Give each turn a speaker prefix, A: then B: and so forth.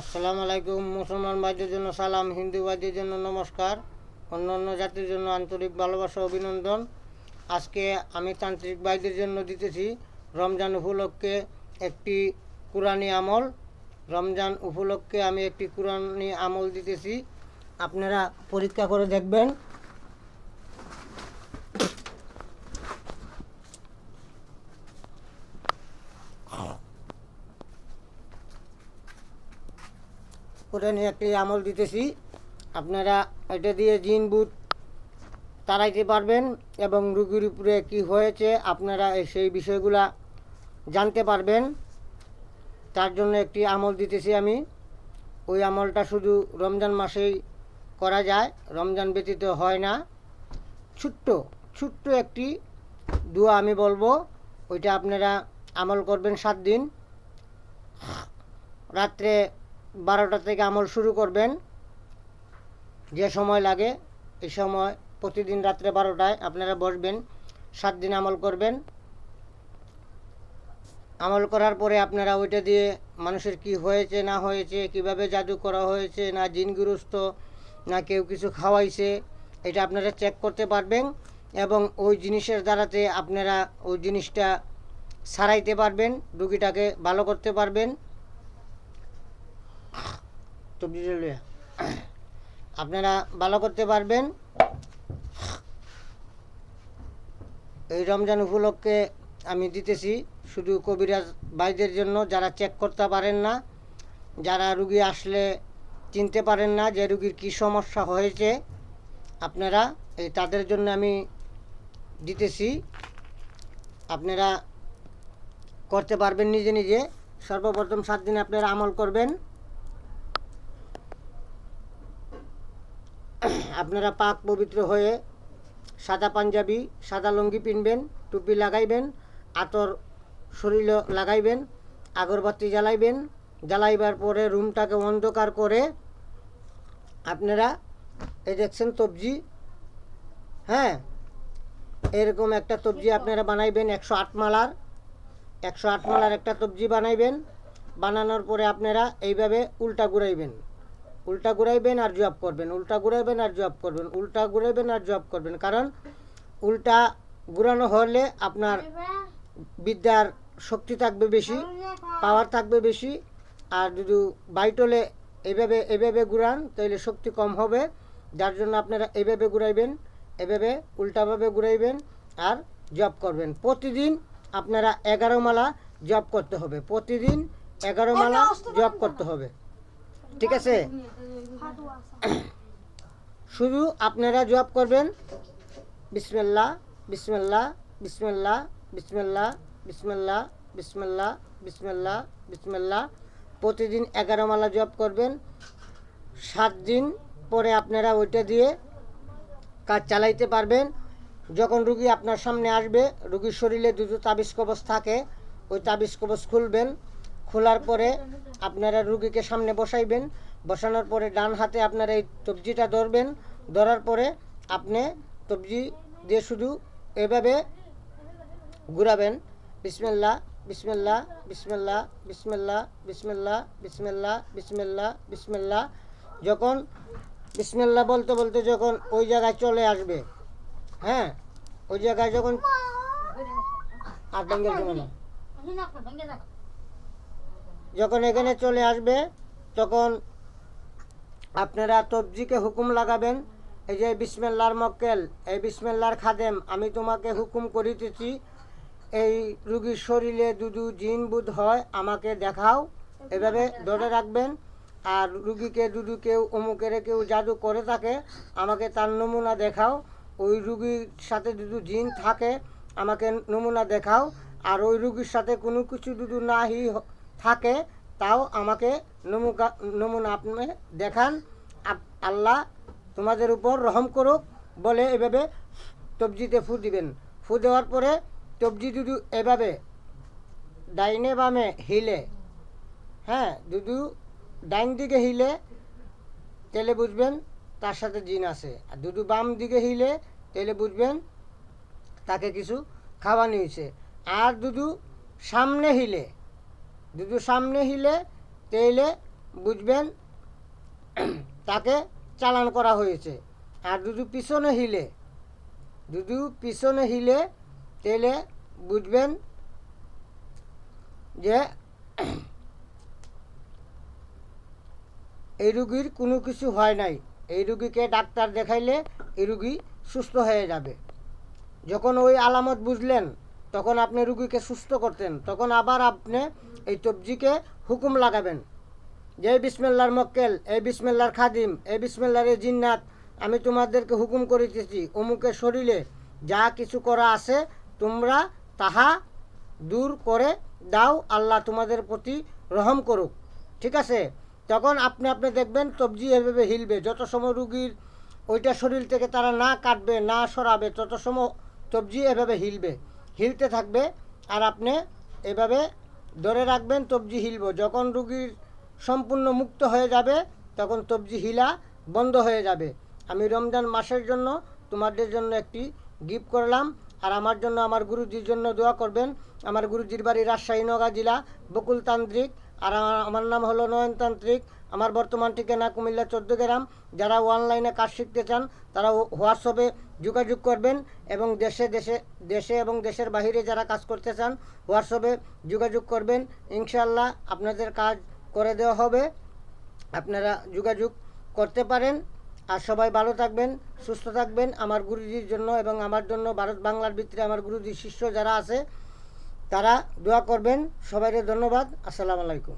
A: আসসালামু আলাইকুম, মুসলমান ভাইদের জন্য সালাম, হিন্দু ভাইদের জন্য নমস্কার, অন্য অন্য জাতির জন্য আন্তরিক ভালোবাসা, অভিনন্দন। আজকে আমি তান্ত্রিক ভাইদের জন্য দিতেছি রমজান উপলক্ষে একটি কোরআনী আমল। রমজান উপলক্ষে আমি একটি কোরআনী আমল দিতেছি। আপনারা পরীক্ষা করে দেখবেন কোরআনে একটি আমল দিতেছি। আপনারা এটা দিয়ে জিন, বুট তাড়াইতে পারবেন এবং রুগীর উপরে কি হয়েছে আপনারা সেই বিষয়গুলা জানতে পারবেন। তার জন্য একটি আমল দিতেছি আমি। ওই আমলটা শুধু রমজান মাসেই করা যায়, রমজান ব্যতীত হয় না। ছোট্ট ছোট্ট একটি দোয়া আমি বলব, ওইটা আপনারা আমল করবেন সাত দিন। রাত্রে বারোটা থেকে আমল শুরু করবেন। যে সময় লাগে এই সময় প্রতিদিন রাত্রে বারোটায় আপনারা বসবেন, সাত দিন আমল করবেন। আমল করার পরে আপনারা ওইটা দিয়ে মানুষের কি হয়েছে, না হয়েছে, কীভাবে জাদু করা হয়েছে, না জিনগুরুস্ত, না কেউ কিছু খাওয়াইছে, এটা আপনারা চেক করতে পারবেন এবং ওই জিনিসের দ্বারাতে আপনারা ওই জিনিসটা সারাইতে পারবেন, রুগীটাকে ভালো করতে পারবেন। আপনারা ভালো করতে পারবেন। এই রমজান উপলক্ষে আমি দিতেছি শুধু কবিরাজ ভাইদের জন্য, যারা চেক করতে পারেন না, যারা রুগী আসলে চিনতে পারেন না যে রুগীর কী সমস্যা হয়েছে, আপনারা এই তাদের জন্য আমি দিতেছি। আপনারা করতে পারবেন নিজে নিজে। সর্বপ্রথম সাত দিন আপনারা আমল করবেন। আপনারা পাক পবিত্র হয়ে সাদা পাঞ্জাবি, সাদা লুঙ্গি পিনবেন, টুপি লাগাইবেন, আতর শরীর লাগাইবেন, আগরবাতি জ্বালাইবেন, জ্বালাইবার পরে রুমটাকে অন্ধকার করে আপনারা এই দেখছেন তবজি হ্যাঁ? এরকম একটা তবজি আপনারা বানাইবেন, একশো আট মালার, একশো আট মালার একটা তবজি বানাইবেন, বানানোর পরে আপনারা এইভাবে উল্টা ঘুরাইবেন। উল্টা ঘুরাইবেন আর জব করবেন, উল্টা ঘুরাইবেন আর জব করবেন, উল্টা ঘুরাইবেন আর জব করবেন। কারণ উল্টা ঘুরানো হলে আপনার বিদ্যার শক্তি থাকবে বেশি পাওয়ার থাকবে বেশি, আর যদি বাইটলে এভাবে এভাবে ঘুরান, তাহলে শক্তি কম হবে। যার জন্য আপনারা এভাবে ঘুরাইবেন, এভাবে উল্টাভাবে ঘুরাইবেন আর জব করবেন। প্রতিদিন আপনারা এগারো মালা জব করতে হবে। প্রতিদিন এগারো মালা জব করতে হবে। ঠিক আছে? শুধু আপনারা জব করবেন বিসমিল্লা বিসমিল্লা বিসমিল্লা বিসমিল্লা বিসমিল্লা বিসমিল্লা বিসমিল্লা বিসমিল্লা প্রতিদিন এগারো মালা জব করবেন। সাত দিন পরে আপনারা ওইটা দিয়ে কাজ চালাইতে পারবেন। যখন রুগী আপনার সামনে আসবে, রুগীর শরীরে দুটো তাবিজ কবচ থাকে, ওই তাবিজ কবচ খুলবেন। খোলার পরে আপনারা রুগীকে সামনে বসাইবেন। বসানোর পরে ডান হাতে আপনারা এই তবজিটা ধরবেন। ধরার পরে আপনি তবজি দিয়ে শুধু এভাবে ঘুরাবেন। বিসমিল্লা বিসমিল্লা বিসমিল্লা বিসমিল্লা বিসমিল্লা বিসমিল্লা বিসমিল্লা বিসমিল্লা। যখন বিসমিল্লা বলতে বলতে যখন ওই জায়গায় চলে আসবে হ্যাঁ? ওই জায়গায় যখন আর বেঙ্গল জমে না। যখন এখানে চলে আসবে, তখন আপনারা তবজিকে হুকুম লাগাবেন। এই যে বিসমেল্লার মক্কেল, এই বিসমেল্লার খাদেম, আমি তোমাকে হুকুম করিতেছি, এই রুগীর শরীরে দুদু জিন বুধ হয়, আমাকে দেখাও। এভাবে ধরে রাখবেন। আর রুগীকে দুদু কেউ, অমুকের কেউ জাদু করে থাকে, আমাকে তার নমুনা দেখাও। ওই রুগীর সাথে দুদু জিন থাকে, আমাকে নমুনা দেখাও। আর ওই রুগীর সাথে কোনো কিছু দুদু নাহি থাকে, তাও আমাকে নমুনা আপনি দেখান। আল্লাহ তোমাদের উপর রহম করুক বলে এভাবে তবজিতে ফু দিবেন। ফু দেওয়ার পরে তবজি দুদু এভাবে ডাইনে বামে হিলে হ্যাঁ দুদু ডাইন দিকে হিলে, তেলে বুঝবেন তার সাথে জিন আছে। আর দুদু বাম দিকে হিলে, তেলে বুঝবেন তাকে কিছু খাওয়া নিয়েছে আর দুদু সামনে হিলে দুদু সামনে হিলে, তেলে বুঝবেন তাকে চালান করা হয়েছে। আর যদি পিছনে হিলে যদি পিছনে হিলে তাহলে বুঝবেন যে এই রুগীর কোনো কিছু হয় নাই। এই রুগীকে ডাক্তার দেখাইলে এই রুগী সুস্থ হয়ে যাবে। যখন ওই আলামত বুঝলেন তখন আপনি রুগীকে সুস্থ করতেন, তখন আবার আপনি এই তবজিকে হুকুম লাগাবেন। যে বিসমেল্লার মক্কেল, এই বিসমেল্লার খাদিম, এই বিসমেল্লার এই জিন্নাত, আমি তোমাদেরকে হুকুম করিতেছি, অমুকের শরীরে যা কিছু করা আছে তোমরা তাহা দূর করে দাও, আল্লাহ তোমাদের প্রতি রহম করুক। ঠিক আছে? তখন আপনি আপনি দেখবেন তবজি এভাবে হিলবে, যত সময় রুগীর ওইটা শরীর থেকে তারা না কাটবে, না সরাবে, তত সময় তবজি এভাবে হিলবে। হিলতে থাকবে, আর আপনি এভাবে ধরে রাখবেন তবজি হিলব। যখন রুগীর সম্পূর্ণ মুক্ত হয়ে যাবে, তখন তবজি হিলা বন্ধ হয়ে যাবে। আমি রমজান মাসের জন্য তোমাদের জন্য একটি গিফট করলাম, আর আমার জন্য আমার গুরুজির জন্য দোয়া করবেন। আমার গুরুজির বাড়ি রাজশাহী নগা জেলা, বকুলতান্ত্রিক, আর আমার নাম হলো নয়নতান্ত্রিক। আমার বর্তমান ঠিকানা কুমিল্লা চোদ্দ গ্রাম। যারা অনলাইনে কাজ শিখতে চান, তারা হোয়াটসঅ্যাপে যোগাযোগ করবেন এবং দেশে দেশে দেশে এবং দেশের বাইরে যারা কাজ করতে চান হোয়াটসঅ্যাপে যোগাযোগ করবেন। ইনশাল্লাহ আপনাদের কাজ করে দেওয়া হবে। আপনারা যোগাযোগ করতে পারেন। আর সবাই ভালো থাকবেন, সুস্থ থাকবেন আমার গুরুজির জন্য এবং আমার জন্য ভারত বাংলার ভিতরে আমার গুরুজির শিষ্য যারা আছে, তারা দোয়া করবেন। সবাইকে ধন্যবাদ। আসসালামু আলাইকুম।